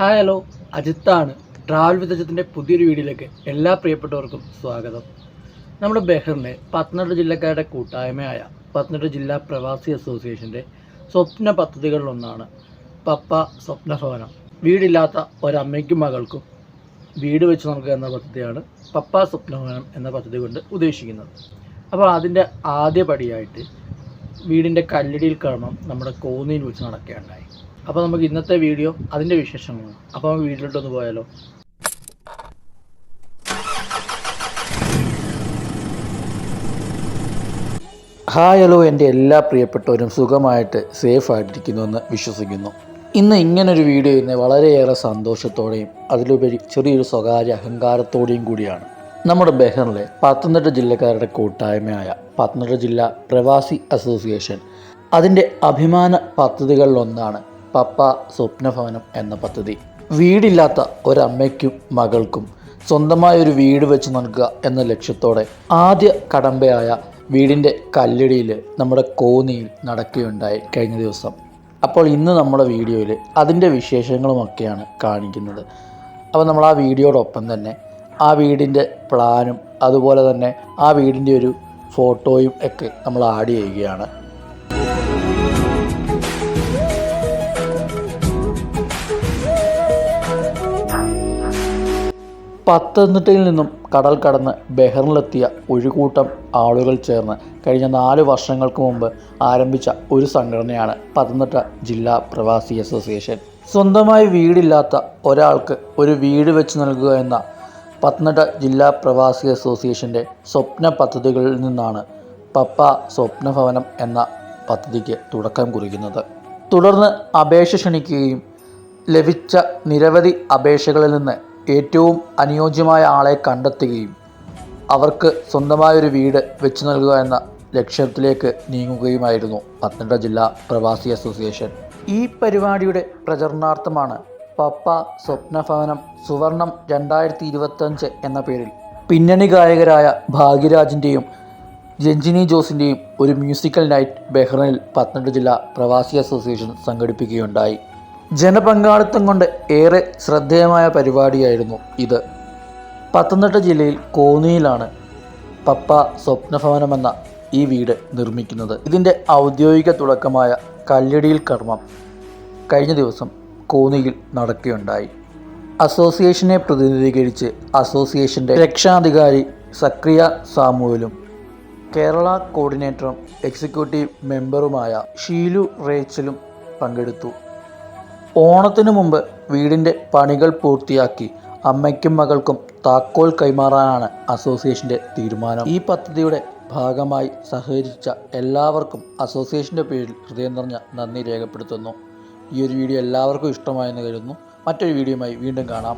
Hi hello അജിത്താണ് travel with അജിത്തിന്റെ പുതിയൊരു വീഡിയോയിലേക്ക് എല്ലാ പ്രിയപ്പെട്ടവർക്കും സ്വാഗതം. നമ്മുടെ ബെഹ്റിനെ പത്തനംതിട്ട ജില്ലക്കാരുടെ കൂട്ടായ്മയായ പത്തനംതിട്ട ജില്ലാ പ്രവാസി അസോസിയേഷന്റെ സ്വപ്ന പദ്ധതികളിലൊന്നാണ് പപ്പ സ്വപ്ന ഭവനം വീടില്ലാത്ത ഒരമ്മയ്ക്കും മകൾക്കും വീട് വെച്ച് നമുക്ക് എന്ന പദ്ധതിയാണ് പപ്പ സ്വപ്ന ഭവനം എന്ന പദ്ധതി കൊണ്ട് ഉദ്ദേശിക്കുന്നത്. അപ്പോൾ അതിന്റെ ആദ്യ പടിയായിട്ട് വീടിന്റെ കല്ലടിയിൽ കർമ്മം നമ്മുടെ കോന്നിയിൽ വെച്ച് നടക്കുകയുണ്ടായി. അപ്പോൾ നമുക്ക് ഇന്നത്തെ വീഡിയോ അതിന്റെ വിശേഷങ്ങളാണ്. അപ്പോൾ നമുക്ക് വീട്ടിലോട്ടൊന്ന് പോയാലോ? ഹായ് ഹലോ എന്റെ എല്ലാ പ്രിയപ്പെട്ടവരും സുഖമായിട്ട് സേഫ് വിശ്വസിക്കുന്നു. ഇന്ന് ഇങ്ങനൊരു വീഡിയോ ഇന്ന് വളരെയേറെ സന്തോഷത്തോടെയും അതിലുപരി ചെറിയൊരു സ്വകാര്യ അഹങ്കാരത്തോടെയും കൂടിയാണ്. നമ്മുടെ ബെഹറിലെ പത്തനംതിട്ട ജില്ലക്കാരുടെ കൂട്ടായ്മയായ പത്തനംതിട്ട ജില്ലാ പ്രവാസി അസോസിയേഷൻ അതിന്റെ അഭിമാന പദ്ധതികളിലൊന്നാണ് പപ്പ സ്വപ്നഭവനം എന്ന പദ്ധതി. വീടില്ലാത്ത ഒരമ്മയ്ക്കും മകൾക്കും സ്വന്തമായ ഒരു വീട് വെച്ച് നൽകുക എന്ന ലക്ഷ്യത്തോടെ ആദ്യ കടമ്പയായ വീടിന്റെ കല്ലിടിയിൽ നമ്മുടെ കോന്നിയിൽ നടക്കുകയുണ്ടായി കഴിഞ്ഞ ദിവസം. അപ്പോൾ ഇന്ന് നമ്മുടെ വീഡിയോയിൽ അതിന്റെ വിശേഷങ്ങളുമൊക്കെയാണ് കാണിക്കുന്നത്. അപ്പോൾ നമ്മൾ ആ വീഡിയോടൊപ്പം തന്നെ ആ വീടിന്റെ പ്ലാനും അതുപോലെ തന്നെ ആ വീടിന്റെ ഒരു ഫോട്ടോയും ഒക്കെ നമ്മൾ ആഡ് ചെയ്യുകയാണ്. പത്തനംതിട്ടയിൽ നിന്നും കടൽ കടന്ന് ബെഹറിലെത്തിയ ഒരു കൂട്ടം ആളുകൾ ചേർന്ന് കഴിഞ്ഞ നാല് വർഷങ്ങൾക്ക് മുമ്പ് ആരംഭിച്ച ഒരു സംഘടനയാണ് പത്തനംതിട്ട ജില്ലാ പ്രവാസി അസോസിയേഷൻ. സ്വന്തമായി വീടില്ലാത്ത ഒരാൾക്ക് ഒരു വീട് വെച്ച് നൽകുക എന്ന പത്തനംതിട്ട ജില്ലാ പ്രവാസി അസോസിയേഷന്റെ സ്വപ്ന പദ്ധതികളിൽ നിന്നാണ് പപ്പ സ്വപ്നഭവനം എന്ന പദ്ധതിക്ക് തുടക്കം കുറിക്കുന്നത്. തുടർന്ന് അപേക്ഷ ക്ഷണിക്കുകയും ലഭിച്ച നിരവധി അപേക്ഷകളിൽ നിന്ന് ഏറ്റവും അനുയോജ്യമായ ആളെ കണ്ടെത്തുകയും അവർക്ക് സ്വന്തമായൊരു വീട് വെച്ചു നൽകുക എന്ന ലക്ഷ്യത്തിലേക്ക് നീങ്ങുകയുമായിരുന്നു പത്തനംതിട്ട ജില്ലാ പ്രവാസി അസോസിയേഷൻ. ഈ പരിപാടിയുടെ പ്രചരണാർത്ഥമാണ് പപ്പ സ്വപ്നഭവനം സുവർണം രണ്ടായിരത്തി ഇരുപത്തഞ്ച് എന്ന പേരിൽ പിന്നണി ഗായകരായ ഭാഗ്യരാജിന്റെയും രഞ്ജിനി ജോസിന്റെയും ഒരു മ്യൂസിക്കൽ നൈറ്റ് ബെഹ്റനിൽ പത്തനംതിട്ട ജില്ലാ പ്രവാസി അസോസിയേഷൻ സംഘടിപ്പിക്കുകയുണ്ടായി. ജനപങ്കാളിത്തം കൊണ്ട് ഏറെ ശ്രദ്ധേയമായ പരിപാടിയായിരുന്നു ഇത്. പത്തനംതിട്ട ജില്ലയിൽ കോന്നിയിലാണ് പപ്പ സ്വപ്നഭവനം എന്ന ഈ വീട് നിർമ്മിക്കുന്നത്. ഇതിന്റെ ഔദ്യോഗിക തുടക്കമായ കല്ലടിയിൽ കർമ്മം കഴിഞ്ഞ ദിവസം കോന്നിയിൽ നടക്കുകയുണ്ടായി. അസോസിയേഷനെ പ്രതിനിധീകരിച്ച് അസോസിയേഷന്റെ രക്ഷാധികാരി സക്രിയ സാമുവലും കേരള കോർഡിനേറ്ററും എക്സിക്യൂട്ടീവ് മെമ്പറുമായ ഷീലു റേച്ചലും പങ്കെടുത്തു. ഓണത്തിനു മുമ്പ് വീടിന്റെ പണികൾ പൂർത്തിയാക്കി അമ്മയ്ക്കും മകൾക്കും താക്കോൽ കൈമാറാനാണ് അസോസിയേഷന്റെ തീരുമാനം. ഈ പദ്ധതിയുടെ ഭാഗമായി സഹകരിച്ച എല്ലാവർക്കും അസോസിയേഷന്റെ പേരിൽ ഹൃദയം നിറഞ്ഞ നന്ദി രേഖപ്പെടുത്തുന്നു. ഈ ഒരു വീഡിയോ എല്ലാവർക്കും ഇഷ്ടമായെന്ന് കരുതുന്നു. മറ്റൊരു വീഡിയോയുമായി വീണ്ടും കാണാം.